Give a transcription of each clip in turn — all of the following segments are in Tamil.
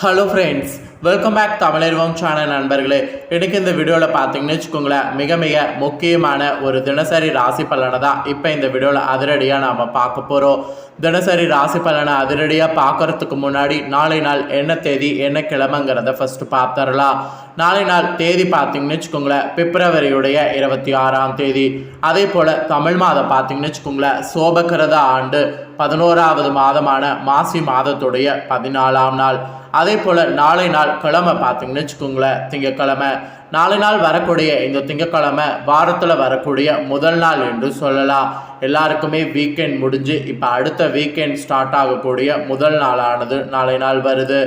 Hello friends welcome back தமிழர்வம் channel நண்பர்களே. எனக்கு இந்த வீடியோவில் பார்த்தீங்கன்னு வச்சுக்கோங்களேன் மிக மிக முக்கியமான ஒரு தினசரி ராசி பலனை தான் இப்போ இந்த வீடியோவில் அதிரடியாக நாம் பார்க்க போகிறோம் தினசரி ராசி பலனை அதிரடியாக பார்க்கறதுக்கு முன்னாடி நாளை நாள் என்ன தேதி என்ன கிழமைங்கிறத ஃபஸ்ட்டு பார்த்துடலாம். நாளை நாள் தேதி பார்த்தீங்கன்னு வச்சுக்கோங்களேன் பிப்ரவரியுடைய இருபத்தி ஆறாம் தேதி. அதே போல் தமிழ் மாதம் பார்த்தீங்கன்னு வச்சுக்கோங்களேன் சோபகிரத ஆண்டு பதினோராவது மாதமான மாசி மாதத்துடைய பதினாலாம் நாள். அதே போல் நாளை நாள் கிழமை பார்த்தீங்கன்னு வச்சுக்கோங்களேன் திங்கக்கிழமை. நாளை நாள் வரக்கூடிய இந்த திங்கக்கிழமை வாரத்தில் வரக்கூடிய முதல் நாள் என்று சொல்லலாம். எல்லாருக்குமே வீக்கெண்ட் முடிஞ்சு இப்போ அடுத்த வீக்கெண்ட் ஸ்டார்ட் ஆகக்கூடிய முதல் நாளானது நாளை நாள் வருது.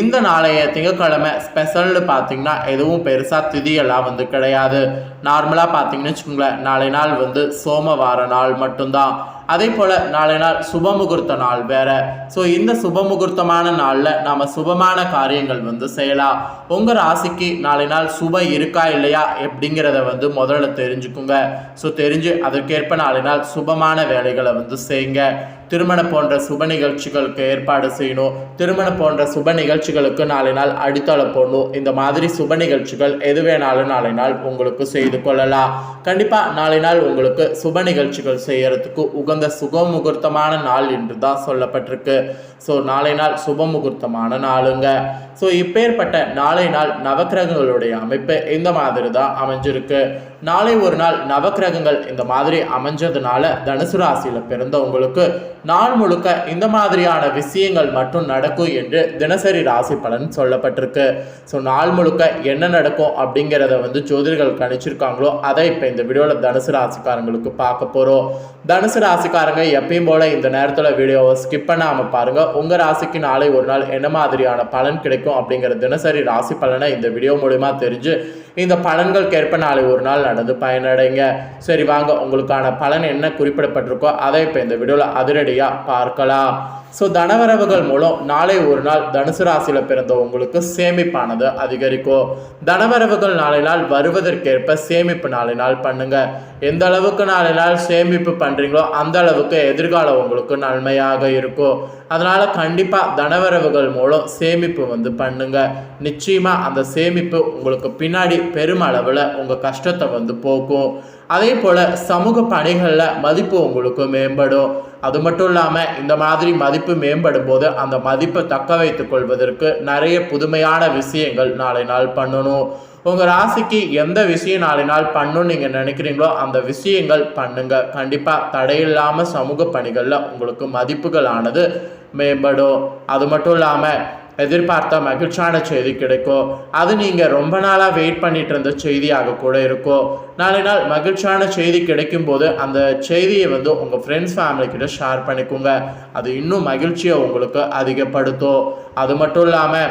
இந்த நாளைய திங்கக்கிழமை ஸ்பெஷல்னு பார்த்தீங்கன்னா எதுவும் பெருசாக திதியெல்லாம் வந்து கிடையாது. நார்மலாக பார்த்தீங்கன்னு வச்சுக்கோங்களேன் நாளை நாள் வந்து சோமவார நாள் மட்டும்தான். அதே போல் நாளை நாள் சுபமுகூர்த்த நாள் வேற. ஸோ இந்த சுபமுகூர்த்தமான நாளில் நாம் சுபமான காரியங்கள் வந்து செய்யலாம். உங்கள் ராசிக்கு நாளை நாள் சுப இருக்கா இல்லையா எப்படிங்கிறத வந்து முதல்ல தெரிஞ்சுக்குங்க. ஸோ தெரிஞ்சு அதற்கேற்ப நாளை நாள் சுபமான வேலைகளை வந்து செய்யுங்க. திருமணம் போன்ற சுப நிகழ்ச்சிகளுக்கு ஏற்பாடு செய்யணும். திருமணம் போன்ற சுப நிகழ்ச்சிகளுக்கு நாளை நாள் அடித்தளம் போடணும். இந்த மாதிரி சுப நிகழ்ச்சிகள் எது வேணாலும் நாளை நாள் உங்களுக்கு செய்து கொள்ளலாம். கண்டிப்பாக நாளை நாள் உங்களுக்கு சுப நிகழ்ச்சிகள் செய்யறதுக்கு உகந்த சுக முகூர்த்தமான நாள் என்று தான் சொல்லப்பட்டிருக்கு. ஸோ நாளை நாள் சுப முகூர்த்தமான நாளுங்க. ஸோ இப்பேற்பட்ட நாளை நாள் நவக்கிரகங்களுடைய அமைப்பு இந்த மாதிரி தான் அமைஞ்சிருக்கு. நாளை ஒரு நாள் நவக்கிரகங்கள் இந்த மாதிரி அமைஞ்சதுனால தனுசு ராசியில் பிறந்தவங்களுக்கு நாள் முழுக்க இந்த மாதிரியான விஷயங்கள் மட்டும் நடக்கும் என்று தினசரி ராசி பலன் சொல்லப்பட்டிருக்கு. ஸோ நாள் முழுக்க என்ன நடக்கும் அப்படிங்கிறத வந்து ஜோதிடர்கள் கணிச்சிருக்காங்களோ அதை இப்போ இந்த வீடியோவில் தனுசு ராசிக்காரங்களுக்கு பார்க்க போகிறோம் தனுசு ராசிக்காரங்க எப்பயும் போல இந்த நேரத்தில் வீடியோவை ஸ்கிப் பண்ணாமல் பாருங்க. உங்கள் ராசிக்கு நாளை ஒரு நாள் என்ன மாதிரியான பலன் கிடைக்கும் அப்படிங்கிற தினசரி ராசி பலனை இந்த வீடியோ மூலிமா தெரிஞ்சு இந்த பலன்களுக்கேற்ப நாளை ஒரு நாள் நடந்து பயனடைங்க. சரி வாங்க உங்களுக்கான பலன் என்ன குறிப்பிடப்பட்டிருக்கோ அதை இப்போ இந்த வீடியோவில் அதிரடியாக பார்க்கலாம். ஸோ தனவரவுகள் மூலம் நாளை ஒரு நாள் தனுசு ராசியில் பிறந்த உங்களுக்கு சேமிப்பானது அதிகரிக்கும். தனவரவுகள் நாளை நாள் வருவதற்கேற்ப சேமிப்பு நாளை நாள் பண்ணுங்க. எந்த அளவுக்கு நாளை நாள் சேமிப்பு பண்ணுறீங்களோ அந்த அளவுக்கு எதிர்காலம் உங்களுக்கு நன்மையாக இருக்கும். அதனால் கண்டிப்பாக தனவரவுகள் மூலம் சேமிப்பு வந்து பண்ணுங்க. நிச்சயமாக அந்த சேமிப்பு உங்களுக்கு பின்னாடி பெருமளவில் உங்கள் கஷ்டத்தை வந்து போக்கும். அதே போல் சமூக பணிகளில் மதிப்பு உங்களுக்கு மேம்படும். அது மட்டும் இல்லாமல் இந்த மாதிரி மதிப்பு மேம்படும் போது அந்த மதிப்பை தக்க வைத்துக் கொள்வதற்கு நிறைய புதுமையான விஷயங்கள் நாளை நாள் பண்ணணும். உங்கள் ராசிக்கு எந்த விஷயம் நாளை நாள் பண்ணணும்னு நீங்கள் நினைக்கிறீங்களோ அந்த விஷயங்கள் பண்ணுங்க. கண்டிப்பாக தடையில்லாமல் சமூக பணிகளில் உங்களுக்கு மதிப்புகளானது மேம்படும். அது மட்டும் இல்லாமல் எதிர்பார்த்த மகிழ்ச்சியான செய்தி கிடைக்கும் அது நீங்கள் ரொம்ப நாளாக வெயிட் பண்ணிட்டு இருந்த செய்தியாக கூட இருக்கும் நாளை நாள் மகிழ்ச்சியான செய்தி கிடைக்கும் போது அந்த செய்தியை வந்து உங்கள் ஃப்ரெண்ட்ஸ் ஃபேமிலி கிட்ட ஷேர் பண்ணிக்கோங்க. அது இன்னும் மகிழ்ச்சியை உங்களுக்கு அதிகப்படுத்தும் அது மட்டும் இல்லாமல்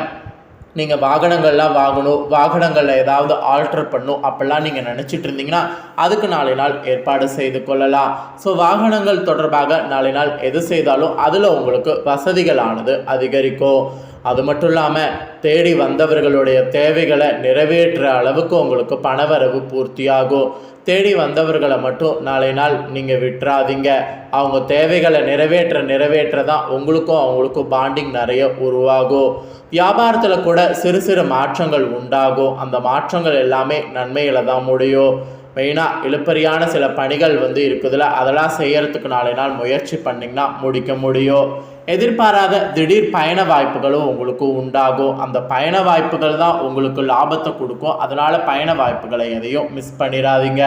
நீங்கள் வாகனங்கள்லாம் வாங்கணும் வாகனங்களில் ஏதாவது ஆல்டர் பண்ணும் அப்படிலாம் நீங்கள் நினச்சிட்டு இருந்தீங்கன்னா அதுக்கு நாளை நாள் ஏற்பாடு செய்து கொள்ளலாம். ஸோ வாகனங்கள் தொடர்பாக நாளை நாள் எது செய்தாலும் அதில் உங்களுக்கு வசதிகளானது அதிகரிக்கும். அது மட்டும் இல்லாமல் தேடி வந்தவர்களுடைய தேவைகளை நிறைவேற்ற அளவுக்கு உங்களுக்கு பணவரவு பூர்த்தியாகும். தேடி வந்தவர்களை மட்டும் நாளை நாள் நீங்கள் விட்டுறாதீங்க. அவங்க தேவைகளை நிறைவேற்ற நிறைவேற்ற தான் உங்களுக்கும் அவங்களுக்கும் பாண்டிங் நிறைய உருவாகும். வியாபாரத்தில் கூட சிறு சிறு மாற்றங்கள் உண்டாகும். அந்த மாற்றங்கள் எல்லாமே நன்மையில் தான் முடியும். மெயினாக இழுப்பறியான சில பணிகள் வந்து இருக்குதுல அதெல்லாம் செய்யறதுக்கு நாளை நாள் முயற்சி பண்ணிங்கன்னா முடிக்க முடியும். எதிர்பாராத திடீர் பயண வாய்ப்புகளும் உங்களுக்கு உண்டாகும். அந்த பயண வாய்ப்புகள் தான் உங்களுக்கு லாபத்தை கொடுக்கும். அதனால் பயண வாய்ப்புகளை எதையும் மிஸ் பண்ணிடாதீங்க.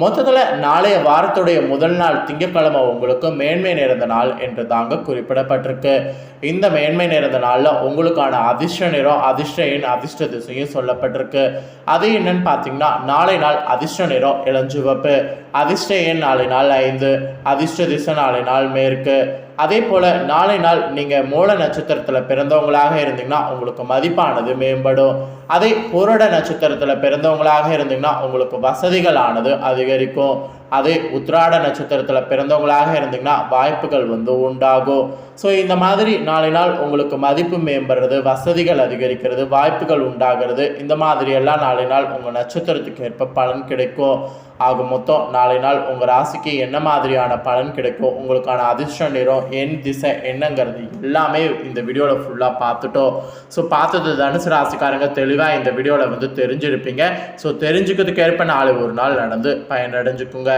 மொத்தத்தில் நாளைய வாரத்துடைய முதல் நாள் திங்கட்கிழமை உங்களுக்கு மேன்மை நிறைந்த நாள் என்று தாங்க குறிப்பிடப்பட்டிருக்கு. இந்த மேன்மை நிறைந்த நாளில் உங்களுக்கான அதிர்ஷ்ட நிறம் அதிர்ஷ்ட எண் அதிர்ஷ்ட திசையும் சொல்லப்பட்டிருக்கு. அது என்னன்னு பார்த்தீங்கன்னா நாளை நாள் அதிர்ஷ்ட நிறம் இளஞ்சிவப்பு. அதிர்ஷ்ட எண் நாளை நாள் ஐந்து. அதிர்ஷ்ட திசை நாளை நாள் மேற்கு. அதே போல் நாளை நாள் நீங்கள் மூல நட்சத்திரத்தில் பிறந்தவங்களாக இருந்தீங்கன்னா உங்களுக்கு மதிப்பானது மேம்படும். அதே புரட நட்சத்திரத்தில் பிறந்தவங்களாக இருந்தீங்கன்னா உங்களுக்கு வசதிகளானது அதிகரிக்கும். அதே உத்ராட நட்சத்திரத்தில் பிறந்தவங்களாக இருந்தீங்கன்னா வாய்ப்புகள் வந்து உண்டாகும். ஸோ இந்த மாதிரி நாளை நாள் உங்களுக்கு மதிப்பு மேம்படுறது வசதிகள் அதிகரிக்கிறது வாய்ப்புகள் உண்டாகிறது. இந்த மாதிரி எல்லாம் நாளை நாள் உங்கள் நட்சத்திரத்துக்கு ஏற்ப பலன் கிடைக்கும். ஆக மொத்தம் நாளை நாள் உங்கள் ராசிக்கு என்ன மாதிரியான பலன் கிடைக்கும் உங்களுக்கான அதிர்ஷ்ட நிறம் என் திசை என்னங்கிறது எல்லாமே இந்த வீடியோவில் ஃபுல்லாக பார்த்துட்டோம். ஸோ பார்த்தது தனுசு ராசிக்காரங்க தெளிவாக இந்த வீடியோவில் வந்து தெரிஞ்சிருப்பீங்க. ஸோ தெரிஞ்சுக்கிறதுக்கு ஏற்ப நாளை ஒரு நாள் நடந்து பயனடைஞ்சுக்குங்க.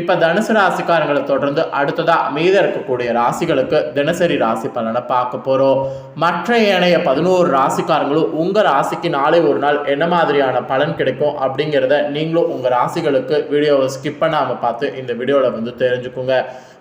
இப்போ தனுசு ராசிக்காரங்களை தொடர்ந்து அடுத்ததாக மீத இருக்கக்கூடிய ராசிகளுக்கு தினசரி ராசி பலனை பார்க்க போகிறோம் மற்ற ஏனைய பதினோரு ராசிக்காரங்களும் உங்கள் ராசிக்கு நாளை ஒரு நாள் என்ன மாதிரியான பலன் கிடைக்கும் அப்படிங்கிறத நீங்களும் உங்கள் ராசிகளுக்கு வீடியோவை ஸ்கிப் பண்ணாமல் பார்த்து இந்த வீடியோவில் வந்து தெரிஞ்சுக்கோங்க.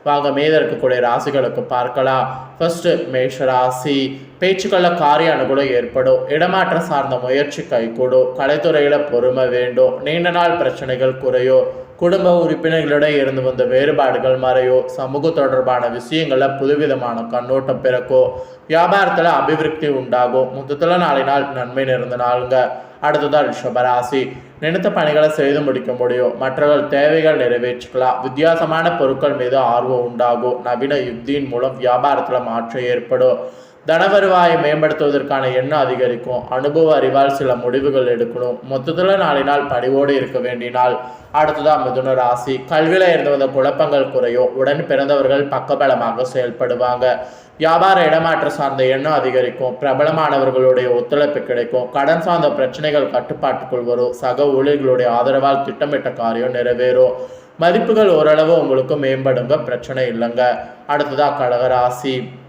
வாங்க மீத இருக்கக்கூடிய ராசிகளுக்கு பார்க்கலாம். ஃபர்ஸ்ட் மேஷ ராசி பேச்சுக்களில் காரிய அனுகூலம் ஏற்படும். இடமாற்றம் சார்ந்த முயற்சி கைகூடும். கலைத்துறையில் பொறுமை வேண்டும். நீண்ட நாள் பிரச்சனைகள் குறையும். குடும்ப உறுப்பினர்களிடம் இருந்து வந்த வேறுபாடுகள் மறையோ சமூக தொடர்பான விஷயங்களில் புதுவிதமான கண்ணோட்டம் பிறக்கோ வியாபாரத்தில் அபிவிருத்தி உண்டாகும் மொத்தத்தில் நாளை நாள் நன்மை நிறைந்த நாளுங்க. அடுத்ததான் ரிஷபராசி நினைத்த பணிகளை செய்து முடிக்க முடியும் மற்றவர்கள் தேவைகள் நிறைவேற்றிக்கலாம். வித்தியாசமான பொருட்கள் மீது ஆர்வம் உண்டாகும் நவீன யுக்தியின் மூலம் வியாபாரத்தில் மாற்றம் ஏற்படும். தனவருவாயை மேம்படுத்துவதற்கான எண்ணம் அதிகரிக்கும். அனுபவ அறிவால் சில முடிவுகள் எடுக்கணும். மொத்தத்தில் நாளை நாள் பணிவோடு இருக்க வேண்டினால் அடுத்ததான் மிதுன ராசி. கல்வியில் இருந்து வந்த குழப்பங்கள் குறையும். உடன் பிறந்தவர்கள் பக்கபலமாக செயல்படுவாங்க. வியாபார இடமாற்ற சார்ந்த எண்ணம் அதிகரிக்கும். பிரபலமானவர்களுடைய ஒத்துழைப்பு கிடைக்கும். கடன் சார்ந்த பிரச்சனைகள் கட்டுப்பாட்டுக்குள் வரும். சக ஊழியர்களுடைய ஆதரவால் திட்டமிட்ட காரியம் நிறைவேறும். மதிப்புகள் ஓரளவு உங்களுக்கு மேம்படுங்க. பிரச்சனை இல்லைங்க. அடுத்ததா கடகராசி.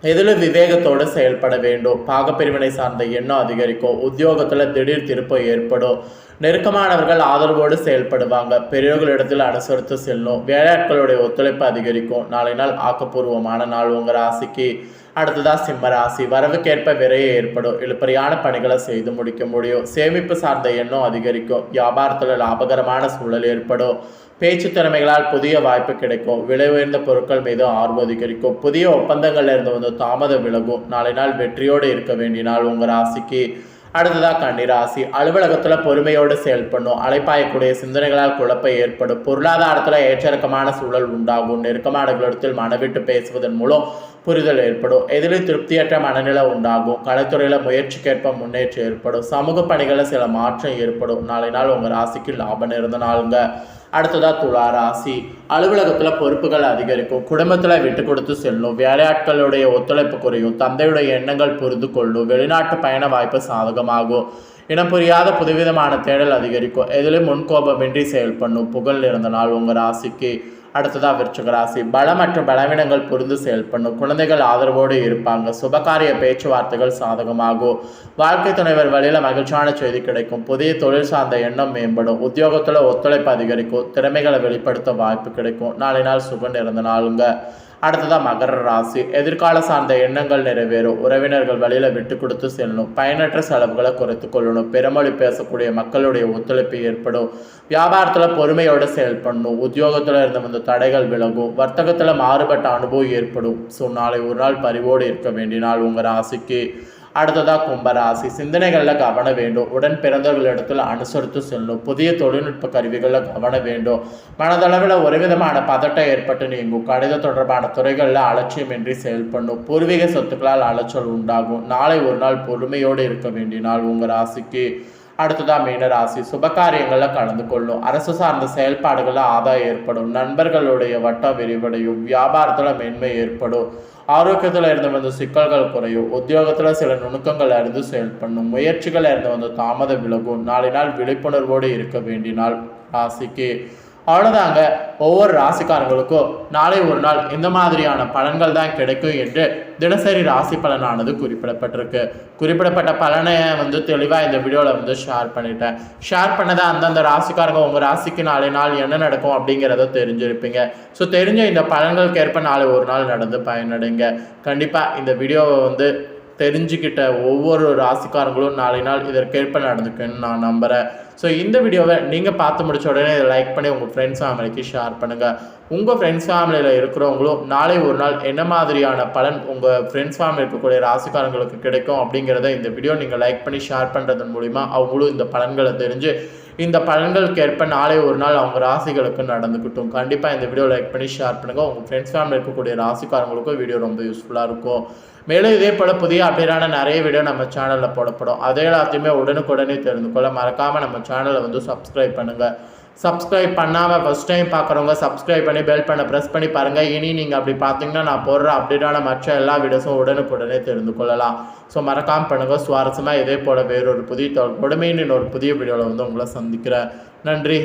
எதில் விவேகத்தோடு செயல்பட வேண்டும்? பாகப்பிரிவினை சார்ந்த எண்ணம் அதிகரிக்கும். உத்தியோகத்தில் திடீர் திருப்பம் ஏற்படும். நெருக்கமானவர்கள் ஆதரவோடு செயல்படுவாங்க. பெரியவர்களிடத்தில் அனுசரித்து செல்லும். வேலையாட்களுடைய ஒத்துழைப்பு அதிகரிக்கும். நாளை நாள் ஆக்கப்பூர்வமான நாள். உங்கள் ராசிக்கு அடுத்ததாக சிம்ம ராசி. வரவுக்கேற்ப விரையை ஏற்படும். இழுப்பறியான பணிகளை செய்து முடிக்க முடியும். சேமிப்பு சார்ந்த எண்ணம் அதிகரிக்கும். வியாபாரத்தில் லாபகரமான சூழல் ஏற்படும். பேச்சு திறமைகளால் புதிய வாய்ப்பு கிடைக்கும். விலை உயர்ந்த பொருட்கள் மீது ஆர்வம் அதிகரிக்கும். புதிய ஒப்பந்தங்கள்ல இருந்து வந்து தாமதம் விலகும். நாளை நாள் வெற்றியோடு இருக்க வேண்டிய நாள் உங்கள் ராசிக்கு அடுத்ததா கன்னிராசி அலுவலகத்தில் பொறுமையோடு செயல்படணும். அலைப்பாயக்கூடிய சிந்தனைகளால் குழப்பம் ஏற்படும். பொருளாதாரத்தில் ஏற்றிறக்கமான சூழல் உண்டாகும். நெருக்கமானவர்களிடத்தில் மனவிட்டு பேசுவதன் மூலம் புரிதல் ஏற்படும். எதிரில் திருப்தியற்ற மனநிலை உண்டாகும். கலைத்துறையில் முயற்சிக்கேற்ப முன்னேற்றம் ஏற்படும். சமூக பணிகளில் சில மாற்றம் ஏற்படும். நாளை நாள் உங்கள் ராசிக்கு லாபம் இருந்த நாளுங்க. அடுத்ததா துலா ராசி அலுவலகத்தில் பொறுப்புகள் அதிகரிக்கும். குடும்பத்தில் விட்டு கொடுத்து செல்லும். வேலையாட்களுடைய ஒத்துழைப்பு குறையும். தந்தையுடைய எண்ணங்கள் புரிந்து கொள்ளும். வெளிநாட்டு பயண வாய்ப்பு சாதகமாகும். இனம் புரியாத புதுவிதமான தேடல் அதிகரிக்கும். எதிலும் முன்கோபமின்றி செயல்படணும். புகழ் இருந்த நாள் உங்கள் ராசிக்கு. அடுத்ததாக விருச்சிக ராசி பலம் மற்றும் பலவீனங்கள் புரிந்து செயல்படணும். குழந்தைகள் ஆதரவோடு இருப்பாங்க. சுபகாரிய பேச்சுவார்த்தைகள் சாதகமாகும். வாழ்க்கை துணைவர் வழியில் மகிழ்ச்சியான செய்தி கிடைக்கும். புதிய தொழில் சார்ந்த எண்ணம் மேம்படும். உத்தியோகத்தில் ஒத்துழைப்பு அதிகரிக்கும். திறமைகளை வெளிப்படுத்த வாய்ப்பு கிடைக்கும். நாளை நாள் சுகம் நிறந்த நாளுங்க. அடுத்ததாக மகர ராசி. எதிர்கால சார்ந்த எண்ணங்கள் நிறைவேறும். உறவினர்கள் வழியில் விட்டு கொடுத்து செல்லணும். பயனற்ற செலவுகளை குறைத்து கொள்ளணும். பிறமொழி பேசக்கூடிய மக்களுடைய ஒத்துழைப்பு ஏற்படும். வியாபாரத்தில் பொறுமையோடு செயல்படணும் உத்தியோகத்தில் இருந்து வந்த தடைகள் விலகும். வர்த்தகத்தில் மாறுபட்ட அனுபவம் ஏற்படும். ஸோ நாளை ஒரு நாள் பரிவோடு இருக்க வேண்டினால் உங்கள் ராசிக்கு. அடுத்ததாக கும்பராசி. சிந்தனைகளில் கவனம் வேண்டும். உடன் பிறந்தவர்களிடத்தில் அனுசரித்து செல்லும். புதிய தொழில்நுட்ப கருவிகளில் கவனம் வேண்டும். மனதளவில் ஒரு விதமான பதட்டம் ஏற்பட்டு நீங்கும். கணித தொடர்பான துறைகளில் அலட்சியமின்றி செயல்படணும். பூர்வீக சொத்துக்களால் அலைச்சல் உண்டாகும். நாளை ஒரு நாள் பொறுமையோடு இருக்க வேண்டிய நாள் உங்கள் ராசிக்கு. அடுத்ததாக மீனராசி சுபகாரியங்களில் கலந்து கொள்ளும். அரசு சார்ந்த செயல்பாடுகளில் ஆதாயம் ஏற்படும். நண்பர்களுடைய வட்டம் விரிவடையும். வியாபாரத்தில் மேன்மை ஏற்படும். ஆரோக்கியத்தில் இருந்து வந்த சிக்கல்கள் குறையும். உத்தியோகத்தில் சில நுணுக்கங்கள் அறிந்து செயல்படணும். முயற்சிகள் இருந்து வந்த தாமதம் விலகும். நாளை நாள் விழிப்புணர்வோடு இருக்க வேண்டினால் நாள் ராசிக்கு. அவ்வளோதாங்க ஒவ்வொரு ராசிக்காரங்களுக்கும் நாளை ஒரு நாள் இந்த மாதிரியான பலன்கள் தான் கிடைக்கும் என்று தினசரி ராசி பலனானது குறிப்பிடப்பட்டிருக்கு. குறிப்பிடப்பட்ட பலனை வந்து தெளிவாக இந்த வீடியோவில் வந்து ஷேர் பண்ணிட்டேன். ஷேர் பண்ணதை அந்தந்த ராசிக்காரங்க உங்கள் ராசிக்கு நாளை நாள் என்ன நடக்கும் அப்படிங்கிறத தெரிஞ்சிருப்பீங்க. ஸோ தெரிஞ்ச இந்த பலன்களுக்கு ஏற்ப நாளை ஒரு நாள் நடந்து பயனடைங்க. கண்டிப்பாக இந்த வீடியோவை வந்து தெரிஞ்சுக்கிட்ட ஒவ்வொரு ராசிக்காரங்களும் நாளை நாள் இதற்கேற்ப நடந்துக்குன்னு நான் நம்புகிறேன் ஸோ இந்த வீடியோவை நீங்கள் பார்த்து முடிச்ச உடனே இதை லைக் பண்ணி உங்கள் ஃப்ரெண்ட்ஸ் ஃபேமிலிக்கு ஷேர் பண்ணுங்கள் உங்கள் ஃப்ரெண்ட்ஸ் ஃபேமிலியில் இருக்கிறவங்களும் நாளை ஒரு நாள் என்ன மாதிரியான பலன் உங்கள் ஃப்ரெண்ட்ஸ் ஃபேமிலி இருக்கக்கூடிய ராசிக்காரங்களுக்கு கிடைக்கும் அப்படிங்கிறத இந்த வீடியோ நீங்கள் லைக் பண்ணி ஷேர் பண்ணுறதன் மூலிமா அவங்களும் இந்த பலன்களை தெரிஞ்சு இந்த பலன்களுக்கு ஏற்ப நாளை ஒரு நாள் அவங்க ராசிகளுக்கு நடந்துக்கிட்டும் கண்டிப்பாக இந்த வீடியோ லைக் பண்ணி ஷேர் பண்ணுங்கள் உங்கள் ஃப்ரெண்ட்ஸ் ஃபேமிலி இருக்கக்கூடிய ராசிக்காரங்களுக்கும் வீடியோ ரொம்ப யூஸ்ஃபுல்லாக இருக்கும். மேலும் இதே போல் புதிய அப்டேட்டான நிறைய வீடியோ நம்ம சேனலில் போடப்படும். அதே எல்லாத்தையுமே உடனுக்குடனே தெரிந்து கொள்ள மறக்காமல் நம்ம சேனலை வந்து சப்ஸ்கிரைப் பண்ணுங்கள் சப்ஸ்கிரைப் பண்ணாமல் ஃபஸ்ட் டைம் பார்க்குறவங்க சப்ஸ்கிரைப் பண்ணி பெல் பண்ண ப்ரெஸ் பண்ணி பாருங்கள் இனி நீங்கள் அப்படி பார்த்தீங்கன்னா நான் போடுற அப்டேட்டான மற்ற எல்லா வீடியோஸும் உடனுக்குடனே தெரிந்து கொள்ளலாம். ஸோ மறக்காமல் பண்ணுங்கள் சுவாரஸ்யமாக இதே போல் வேறொரு புதிய கொடுமையின் ஒரு புதிய வீடியோவில் வந்து உங்களை சந்திக்கிறேன். நன்றி.